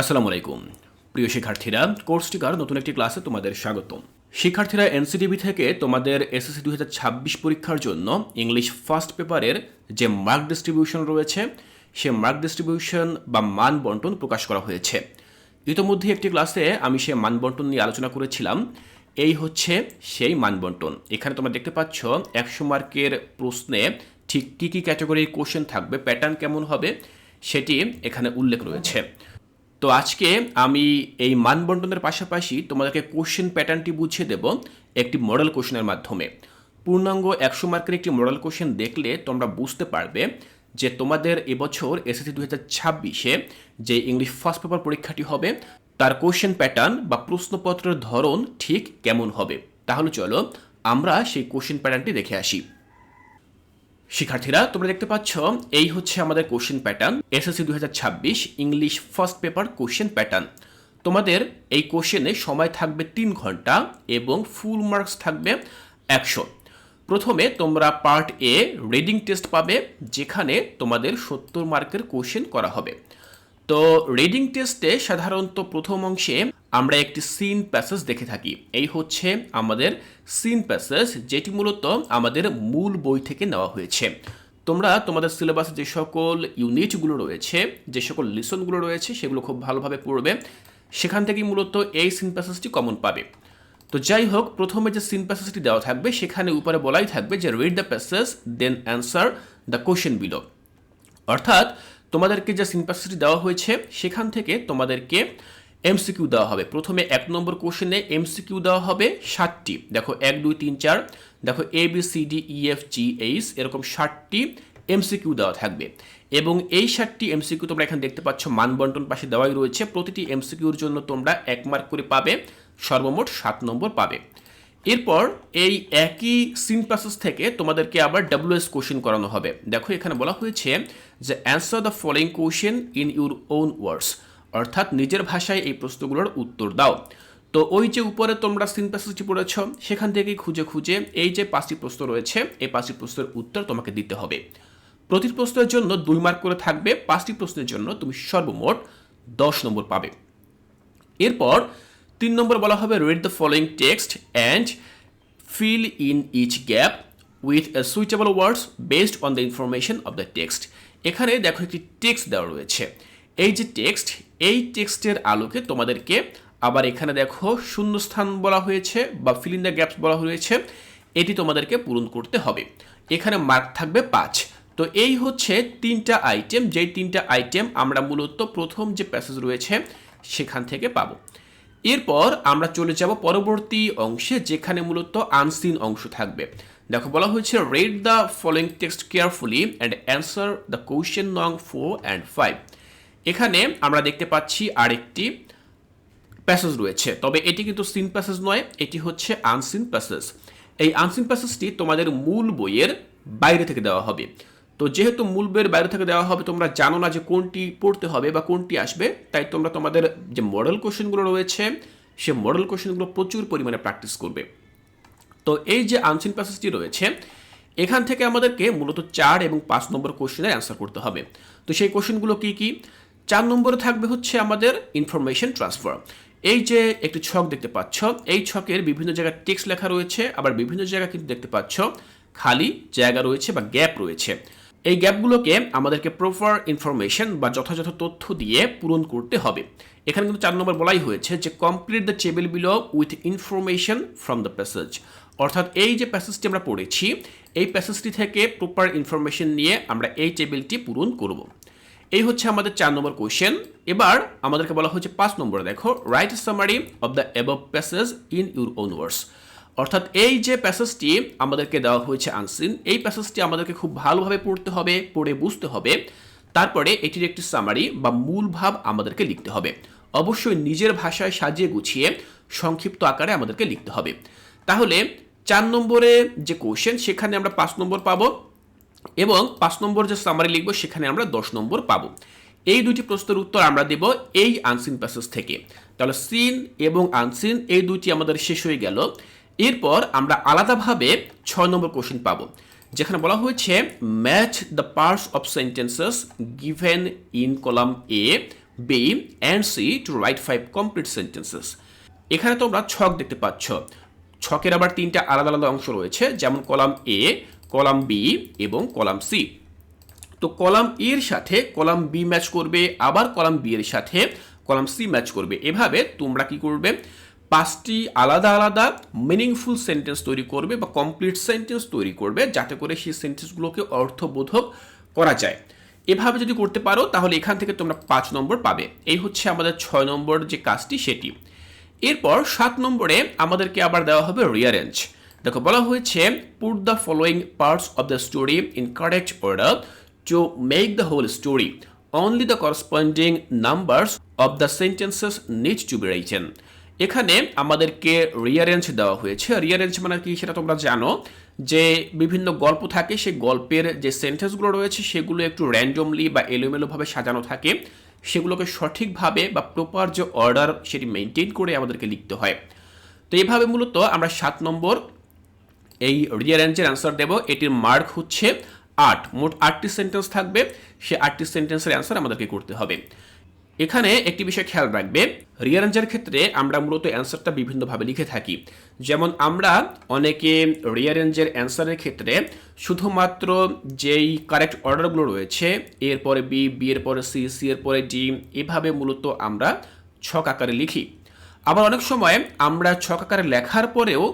আসসালামু আলাইকুম। প্রিয় শিক্ষার্থীরা, কোর্স টিকার নতুন একটি ক্লাসে তোমাদের স্বাগতম। শিক্ষার্থীরা, এনসিটিভি থেকে তোমাদের এসএসসি দু হাজার ছাব্বিশ পরীক্ষার জন্য ইংলিশ ফার্স্ট পেপারের যে মার্ক ডিস্ট্রিবিউশন রয়েছে, সে মার্ক ডিস্ট্রিবিউশন বা মান বন্টন প্রকাশ করা হয়েছে। ইতোমধ্যে একটি ক্লাসে আমি সে মান বন্টন নিয়ে আলোচনা করেছিলাম। এই হচ্ছে সেই মান বন্টন। এখানে তোমরা দেখতে পাচ্ছ একশো মার্কের প্রশ্নে ঠিক কী কী ক্যাটাগরির কোশ্চেন থাকবে, প্যাটার্ন কেমন হবে, সেটি এখানে উল্লেখ রয়েছে। তো আজকে আমি এই মান বন্টনের পাশাপাশি তোমাদেরকে কোশ্চেন প্যাটার্নটি বুঝিয়ে দেব একটি মডেল কোশ্চেনের মাধ্যমে। পূর্ণাঙ্গ একশো মার্কের একটি মডেল কোশ্চেন দেখলে তোমরা বুঝতে পারবে যে তোমাদের এবছর এসএসসি দু হাজার ছাব্বিশে যে ইংলিশ ফার্স্ট পেপার পরীক্ষাটি হবে, তার কোশ্চেন প্যাটার্ন বা প্রশ্নপত্রের ধরন ঠিক কেমন হবে। তাহলে চলো আমরা সেই কোশ্চেন প্যাটার্নটি দেখে আসি। শিক্ষার্থীরা, তোমরা দেখতে পাচ্ছ, এই হচ্ছে আমাদের কোশ্চেন প্যাটার্ন এসএসসি দু হাজার ছাব্বিশ English first paper question pattern তোমাদের এই কোশ্চেনে সময় থাকবে তিন ঘণ্টা এবং ফুল মার্কস থাকবে একশো। প্রথমে তোমরা পার্ট এ রিডিং টেস্ট পাবে, যেখানে তোমাদের সত্তর মার্কের কোশ্চেন করা হবে। তো রিডিং টেস্টে সাধারণত প্রথম অংশে আমরা একটি সিন প্যাসেজ দেখে থাকি। এই হচ্ছে আমাদের সিন প্যাসেজ যেটি মূলত আমাদের মূল বই থেকে নেওয়া হয়েছে। তোমরা তোমাদের সিলেবাসে যে সকল ইউনিটগুলো রয়েছে, যে সকল লিসনগুলো রয়েছে, সেগুলো খুব ভালোভাবে পড়বে। সেখান থেকেই মূলত এই সিন প্যাসেজটি কমন পাবে। তো যাই হোক, প্রথমে যে সিন প্যাসেজটি দেওয়া থাকবে, সেখানে উপরে বলাই থাকবে যে read the passage then answer the question below অর্থাৎ তোমাদেরকে যে সিনপ্যাসিটি দেওয়া হয়েছে, সেখান থেকে তোমাদেরকে এমসিকিউ দেওয়া হবে। প্রথমে এক নম্বর কোশ্চেনে এমসিকিউ দেওয়া হবে ষাটটি। দেখো, এক, দুই, তিন, চার। দেখো A B C D E F G H এরকম ষাটটি এমসিকিউ দেওয়া থাকবে। এবং এই ষাটটি এমসিকিউ তোমরা এখানে দেখতে পাচ্ছ, মানবন্টন পাশে দেওয়াই রয়েছে। প্রতিটি এমসিকিউর জন্য তোমরা এক মার্ক করে পাবে, সর্বমোট সাত নম্বর পাবে। এরপর এই একই সিন প্রসেস থেকে তোমাদেরকে আবার ডাব্লিউএস কোশ্চেন করানো হবে। দেখো, এখানে বলা হয়েছে যে answer the following question in your own words অর্থাৎ নিজের ভাষায় এই প্রশ্নগুলোর উত্তর দাও। তো ওই যে উপরে তোমরা সিন প্যাসেজটি পড়েছ, সেখান থেকেই খুঁজে খুঁজে এই যে পাঁচটি প্রশ্ন রয়েছে, এই পাঁচটি প্রশ্নের উত্তর তোমাকে দিতে হবে। প্রতি প্রশ্নের জন্য দুই মার্ক করে থাকবে, পাঁচটি প্রশ্নের জন্য তুমি সর্বমোট দশ নম্বর পাবে। এরপর তিন নম্বর বলা হবে read the following text and fill in each gap with suitable words based on the information of the text এখানে দেখো একটি টেক্সট দেওয়া রয়েছে। এই যে টেক্সট এই টেক্সটের আলোকে তোমাদেরকে আবার এখানে দেখো শূন্যস্থান বলা হয়েছে বা ফিল দ্য গ্যাপস বলা হয়েছে। এটি তোমাদেরকে পূরণ করতে হবে। এখানে মার্ক থাকবে পাঁচ। তো এই হচ্ছে তিনটা আইটেম যেই তিনটা আইটেম আমরা মূলত প্রথম যে প্যাসেজ রয়েছে সেখান থেকে পাবো। এরপর আমরা চলে যাব পরবর্তী অংশে, যেখানে মূলত আনসিন অংশ থাকবে। দেখো বলা হয়েছে read the following text carefully and answer the question নং ফোর অ্যান্ড ফাইভ এখানে আমরা দেখতে পাচ্ছি আরেকটি প্যাসেজ রয়েছে। তবে এটি কিন্তু সিন প্যাসেজ নয়, এটি হচ্ছে আনসিন প্যাসেজ। এই আনসিন প্যাসেজটি তোমাদের মূল বইয়ের বাইরে থেকে দেওয়া হবে। তো যেহেতু মূল বইয়ের বাইরে থেকে দেওয়া হবে, তোমরা জানো না যে কোনটি পড়তে হবে বা কোনটি আসবে, তাই তোমরা তোমাদের যে মডেল কোশ্চেনগুলো রয়েছে, সে মডেল কোশ্চেনগুলো প্রচুর পরিমাণে প্র্যাকটিস করবে। তো এই যে আনসিন প্যাসেজটি রয়েছে, এখান থেকে আমাদেরকে মূলত চার এবং পাঁচ নম্বর কোশ্চেনের অ্যান্সার করতে হবে। তো সেই কোশ্চেনগুলো কি কি? চার নম্বরে থাকবে হচ্ছে আমাদের ইনফরমেশন ট্রান্সফার এই যে একটি ছক দেখতে পাচ্ছ, এই ছকের বিভিন্ন জায়গায় টেক্সট লেখা রয়েছে, আবার বিভিন্ন জায়গায় কিন্তু দেখতে পাচ্ছ খালি জায়গা রয়েছে বা গ্যাপ রয়েছে। এই গ্যাপগুলোকে আমাদেরকে প্রপার ইনফরমেশন বা যথাযথ তথ্য দিয়ে পূরণ করতে হবে। এখানে কিন্তু চার নম্বর বলাই হয়েছে যে complete the table below with information from the passage অর্থাৎ এই যে প্যাসেজটি আমরা পড়েছি, এই প্যাসেজটি থেকে প্রপার ইনফরমেশন নিয়ে আমরা এই টেবিলটি পূরণ করব। এই হচ্ছে আমাদের চার নম্বর কোয়েশ্চেন এবার আমাদেরকে বলা হচ্ছে পাঁচ নম্বরে, দেখো write summary of the above passage in your own অর্থাৎ এই যে প্যাসেজটি আমাদেরকে দেওয়া হয়েছে আনসিন এই প্যাসেজটি আমাদেরকে খুব ভালোভাবে পড়তে হবে, পড়ে বুঝতে হবে। তারপরে এটির একটি সামারি বা মূল ভাব আমাদেরকে লিখতে হবে। অবশ্যই নিজের ভাষায় সাজিয়ে গুছিয়ে সংক্ষিপ্ত আকারে আমাদেরকে লিখতে হবে। তাহলে চার নম্বরে যে কোশ্চেন সেখানে আমরা পাঁচ নম্বর পাবো। এবং পাঁচ নম্বর যে সামারি লিখব, সেখানে আমরা দশ নম্বর পাবো। এই দুটি প্রশ্নের উত্তর আমরা দেব এই আনসিন প্যাসেজ থেকে। তাহলে সিন এবং আনসিন এই দুটি আমাদের শেষ হয়ে গেল। এরপর আমরা আলাদাভাবে ছয় নম্বর কোশ্চেন পাবো, যেখানে বলা হয়েছে match the parts of sentences given in column A B and C to write five complete sentences এখানে তোমরা ছক দেখতে পাচ্ছ। ছকের আবার তিনটা আলাদা আলাদা অংশ রয়েছে, যেমন কলাম এ কলাম বি এবং কলাম সি তো কলাম এর সাথে কলাম বি ম্যাচ করবে, আবার কলাম বি এর সাথে কলাম সি ম্যাচ করবে। এভাবে তোমরা কি করবে? পাঁচটি আলাদা আলাদা মিনিংফুল সেন্টেন্স তৈরি করবে বা কমপ্লিট সেন্টেন্স তৈরি করবে, যাতে করে সেই সেন্টেন্সগুলোকে অর্থবোধক করা যায়। এভাবে যদি করতে পারো, তাহলে এখান থেকে তোমরা পাঁচ নম্বর পাবে। এই হচ্ছে আমাদের ছয় নম্বর যে কাজটি, সেটি। এরপর সাত নম্বরে আমাদেরকে আবার দেওয়া হবে রিয়ারেঞ্জ দেখো, বলা হয়েছে put the following parts of the story in correct order to make the whole story only the corresponding numbers of the sentences need to be এখানে আমাদেরকে রিয়ারেঞ্জ দেওয়া হয়েছে। রিয়ারেঞ্জ মানে কি সেটা তোমরা জানো যে বিভিন্ন গল্প থাকে, সেই গল্পের যে সেন্টেন্সগুলো রয়েছে, সেগুলো একটু র্যান্ডমলি বা এলোমেলোভাবে সাজানো থাকে। সেগুলোকে সঠিকভাবে বা প্রপার যে অর্ডার সেটি মেনটেন করে আমাদেরকে লিখতে হয়। তো এইভাবে মূলত আমরা সাত নম্বর এই রিয়ারেঞ্জের অ্যান্সার দেব। এটির মার্ক হচ্ছে আট। মোট আটটি সেন্টেন্স থাকবে। সে আটটি সেন্টেন্সের অ্যান্সার আমাদেরকে করতে হবে। এখানে একটি বিষয় খেয়াল রাখবে। রিয়ারেঞ্জের ক্ষেত্রে আমরা মূলত অ্যান্সারটা বিভিন্নভাবে লিখে থাকি। যেমন আমরা অনেকে রিয়ারেঞ্জের অ্যান্সারের ক্ষেত্রে শুধুমাত্র যেই কারেক্ট অর্ডারগুলো রয়েছে এরপরে বি বি এর পরে সি সি এর পরে ডি এভাবে মূলত আমরা ছক আকারে লিখি। আবার অনেক সময় আমরা ছক আকারে লেখার পরেও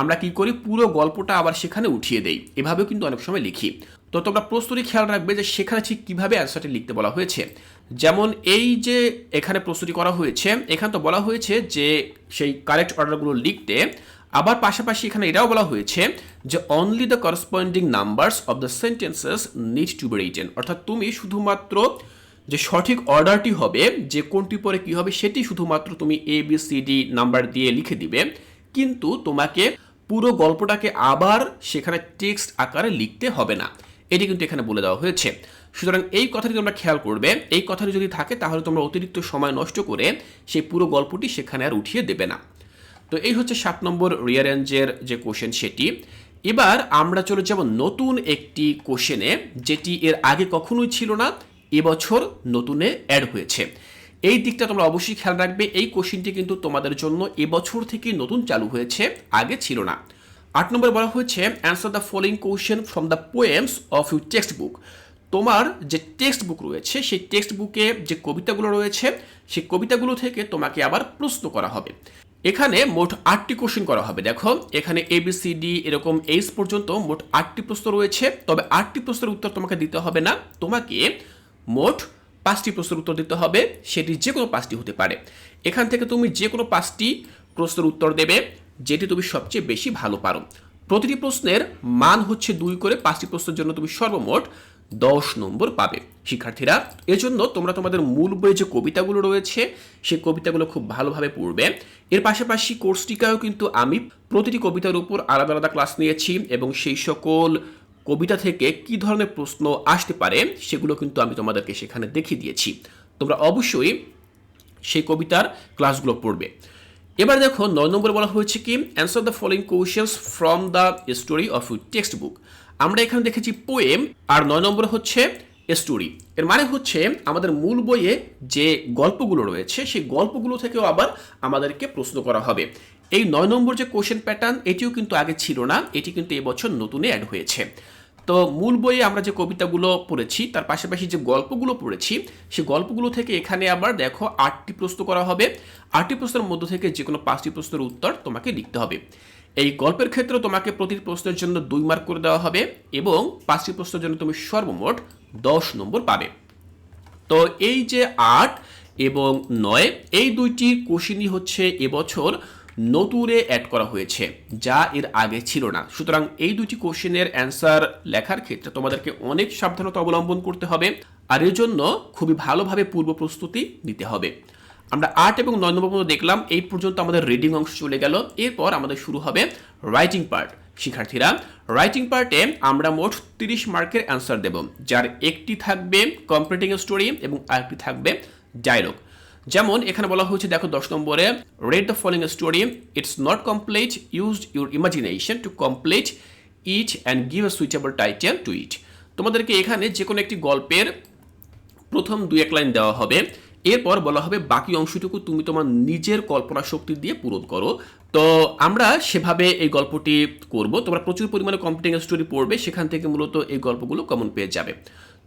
আমরা কি করি? পুরো গল্পটা আবার সেখানে উঠিয়ে দেই। এভাবেও কিন্তু অনেক সময় লিখি। তো তোমরা প্রস্তুতি খেয়াল রাখবে যে সেখানে ঠিক কীভাবে অ্যান্সারটি লিখতে বলা হয়েছে। যেমন এই যে এখানে প্রস্তুতি করা হয়েছে, এখানে তো বলা হয়েছে যে সেই কারেক্ট অর্ডারগুলো লিখতে, আবার পাশাপাশি এখানে এটাও বলা হয়েছে যে only the corresponding numbers of the sentences need to be written অর্থাৎ তুমি শুধুমাত্র যে সঠিক অর্ডারটি হবে, যে কোনটি পরে কি হবে, সেটি শুধুমাত্র তুমি A B C D number দিয়ে লিখে দিবে। কিন্তু তোমাকে পুরো গল্পটাকে আবার সেখানে টেক্সট আকারে লিখতে হবে না। এটি কিন্তু এখানে বলে দেওয়া হয়েছে। সুতরাং এই কথাটি তোমরা খেয়াল করবে। এই কথাটি যদি থাকে, তাহলে তোমরা অতিরিক্ত সময় নষ্ট করে সেই পুরো গল্পটি সেখানে আর উঠিয়ে দেবে না। তো এই হচ্ছে সাত নম্বর রিয়ারেঞ্জের যে কোশ্চেন সেটি। এবার আমরা চলে যাব নতুন একটি কোশ্চেনে যেটি এর আগে কখনোই ছিল না, এবছর নতুনে অ্যাড হয়েছে। এই দিকটা তোমরা অবশ্যই খেয়াল রাখবে, এই কোশ্চেনটি কিন্তু তোমাদের জন্য এবছর থেকে নতুন চালু হয়েছে, আগে ছিল না। আট নম্বর বলা হয়েছে answer the following question from the poems of you text book তোমার যে টেক্সট বুক রয়েছে, সেই টেক্সট বুকে যে কবিতাগুলো রয়েছে, সেই কবিতাগুলো থেকে তোমাকে আবার প্রশ্ন করা হবে। এখানে মোট আটটি কোশ্চেন করা হবে, দেখো। এখানে এবিসিডি এরকম এইচ পর্যন্ত মোট আটটি প্রশ্ন রয়েছে, তবে আটটি প্রশ্নের উত্তর তোমাকে দিতে হবে না। তোমাকে মোট পাঁচটি প্রশ্নের উত্তর দিতে হবে, সেটি যে কোনো পাঁচটি হতে পারে। এখান থেকে তুমি যে কোনো পাঁচটি প্রশ্নের উত্তর দেবে, যেটি তুমি সবচেয়ে বেশি ভালো পারো। প্রতিটি প্রশ্নের মান হচ্ছে দুই করে পাঁচটি প্রশ্নের জন্য তুমি সর্বমোট দশ নম্বর পাবে। শিক্ষার্থীরা, এজন্য তোমরা তোমাদের মূল বইয়ে যে কবিতাগুলো রয়েছে সেই কবিতাগুলো খুব ভালোভাবে পড়বে। এর পাশাপাশি কোর্স টিকায়ও কিন্তু আমি প্রতিটি কবিতার উপর আলাদা আলাদা ক্লাস নিয়েছি এবং সেই সকল কবিতা থেকে কি ধরনের প্রশ্ন আসতে পারে সেগুলো কিন্তু আমি তোমাদেরকে সেখানে দেখিয়ে দিয়েছি। তোমরা অবশ্যই সেই কবিতার ক্লাসগুলো পড়বে। এবার দেখো, নয় নম্বর বলা হয়েছে কি answer the following questions from the story of you text book আমরা এখানে দেখেছি পোয়েম আর নয় নম্বর হচ্ছে স্টোরি এর মানে হচ্ছে আমাদের মূল বইয়ে যে গল্পগুলো রয়েছে, সেই গল্পগুলো থেকেও আবার আমাদেরকে প্রশ্ন করা হবে। এই নয় নম্বর যে কোশ্চেন প্যাটার্ন এটিও কিন্তু আগে ছিল না, এটি কিন্তু এবছর নতুনে অ্যাড হয়েছে। তো মূল বইয়ে আমরা যে কবিতাগুলো পড়েছি, তার পাশাপাশি যে গল্পগুলো পড়েছি সেই গল্পগুলো থেকে এখানে আবার দেখো আটটি প্রশ্ন করা হবে। আটটি প্রশ্নের মধ্য থেকে যে কোনো পাঁচটি প্রশ্নের উত্তর তোমাকে লিখতে হবে। এই গল্পের ক্ষেত্রে তোমাকে প্রতি প্রশ্নের জন্য দুই মার্ক করে দেওয়া হবে এবং পাঁচটি প্রশ্নের জন্য তুমি সর্বমোট দশ নম্বর পাবে। তো এই যে আট এবং নয়, এই দুইটি কোশ্চিনই হচ্ছে এবছর নতুনে অ্যাড করা হয়েছে, যা এর আগে ছিল না। সুতরাং এই দুটি কোশ্চেনের অ্যান্সার লেখার ক্ষেত্রে তোমাদেরকে অনেক সাবধানতা অবলম্বন করতে হবে, আর এর জন্য খুবই ভালোভাবে পূর্ব প্রস্তুতি নিতে হবে। আমরা আট এবং নয় নম্বর পর্যন্ত দেখলাম, এই পর্যন্ত আমাদের রিডিং অংশ চলে গেল। এরপর আমাদের শুরু হবে রাইটিং পার্ট শিক্ষার্থীরা রাইটিং পার্টে আমরা মোট তিরিশ মার্কের অ্যান্সার দেব, যার একটি থাকবে কম্পিটিং স্টোরি এবং আরেকটি থাকবে ডায়লগ যেমন এখানে বলা হয়েছে, দেখো দশ নম্বরে read the following story it's not complete used your imagination to complete it and give a suitable title to it তোমাদেরকে এখানে যে কোনো একটি গল্পের প্রথম দুই এক লাইন দেওয়া হবে। এরপর বলা হবে বাকি অংশটুকু তুমি তোমার নিজের কল্পনা শক্তি দিয়ে পূরণ করো। তো আমরা সেভাবে এই গল্পটি করব। তোমরা প্রচুর পরিমাণে কম্পিউটিং স্টোরি পড়বে, সেখান থেকে মূলত এই গল্পগুলো কমন পেয়ে যাবে।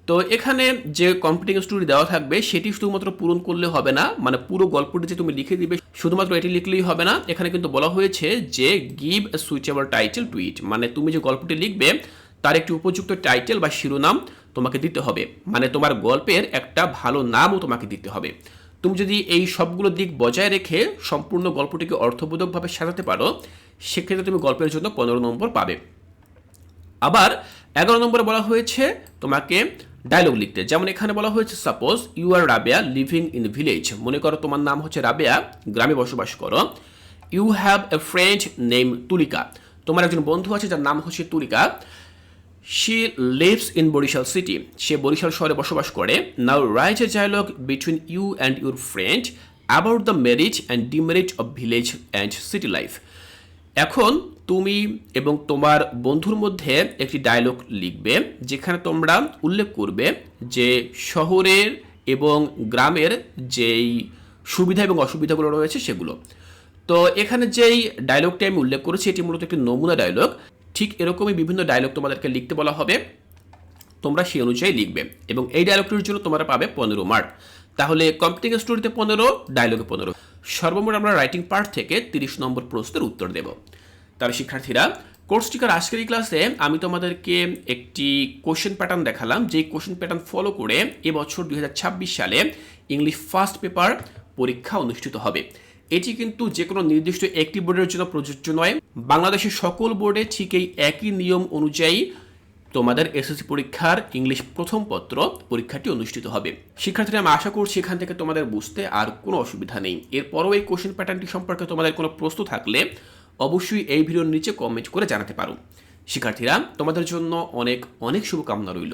তো এখানে যে কম্পিউটিং স্টোরি দেওয়া থাকবে, সেটি শুধুমাত্র পূরণ করলে হবে না মানে পুরো গল্পটি যে তুমি লিখে দিবে, শুধুমাত্র এটি লিখলেই হবে না। এখানে কিন্তু বলা হয়েছে যে give a suitable title to it মানে তুমি যে গল্পটি লিখবে, তার একটি উপযুক্ত টাইটেল বা শিরোনাম তোমাকে দিতে হবে। মানে তোমার গল্পের একটা ভালো নামও তোমাকে দিতে হবে। তুমি যদি এই সবগুলো দিক বজায় রেখে সম্পূর্ণ গল্পটিকে অর্থবোধকভাবে সাজাতে পারো, সেক্ষেত্রে তুমি গল্পের জন্য পনেরো নম্বর পাবে। আবার এগারো নম্বরে বলা হয়েছে তোমাকে ডায়লগ লিখতে। যেমন এখানে বলা হয়েছে suppose you are Rabeya living in village মনে করো তোমার নাম হচ্ছে রাবেয়া গ্রামে বসবাস করো। You have a friend name Tulika তোমার একজন বন্ধু আছে যার নাম হচ্ছে Tulika she lives in Barishal city সে বরিশাল শহরে বসবাস করে। Now write a dialogue between you and your friend about the merit and demerit of village and city life এখন তুমি এবং তোমার বন্ধুর মধ্যে একটি ডায়লগ লিখবে, যেখানে তোমরা উল্লেখ করবে যে শহরের এবং গ্রামের যেই সুবিধা এবং অসুবিধাগুলো রয়েছে সেগুলো। তো এখানে যেই ডায়লগটি আমি উল্লেখ করেছি, এটি মূলত একটি নমুনা ডায়লগ ঠিক এরকমই বিভিন্ন ডায়লগ তোমাদেরকে লিখতে বলা হবে। তোমরা সেই অনুযায়ী লিখবে এবং এই ডায়লগটির জন্য তোমরা পাবে পনেরো মার্ক তাহলে কম্পিউটিং স্টোরিতে পনেরো ডায়লগে পনেরো। সর্বমোট আমরা রাইটিং পার্ট থেকে তিরিশ নম্বর প্রশ্নের উত্তর দেব। তাহলে শিক্ষার্থীরা কোর্সটিকার আজকের এই ক্লাসে আমি তোমাদেরকে একটি কোশ্চেন প্যাটার্ন দেখালাম। যে কোশ্চেন প্যাটার্ন ফলো করে এবছর দুই হাজার ছাব্বিশ সালে ইংলিশ ফার্স্ট পেপার পরীক্ষা অনুষ্ঠিত হবে। এটি কিন্তু যে কোনো নির্দিষ্ট একটি বোর্ডের জন্য প্রযোজ্য নয়। বাংলাদেশের সকল বোর্ডে ঠিক এই একই নিয়ম অনুযায়ী তোমাদের এসএসসি পরীক্ষার ইংলিশ প্রথম পত্র পরীক্ষাটি অনুষ্ঠিত হবে। শিক্ষার্থীরা, আমি আশা করছি এখান থেকে তোমাদের বুঝতে আর কোনো অসুবিধা নেই। এরপরও এই কোশ্চেন প্যাটার্নটি সম্পর্কে তোমাদের কোনো প্রশ্ন থাকলে অবশ্যই এই ভিডিওর নিচে কমেন্ট করে জানাতে পারো। শিক্ষার্থীরা, তোমাদের জন্য অনেক অনেক শুভকামনা রইল।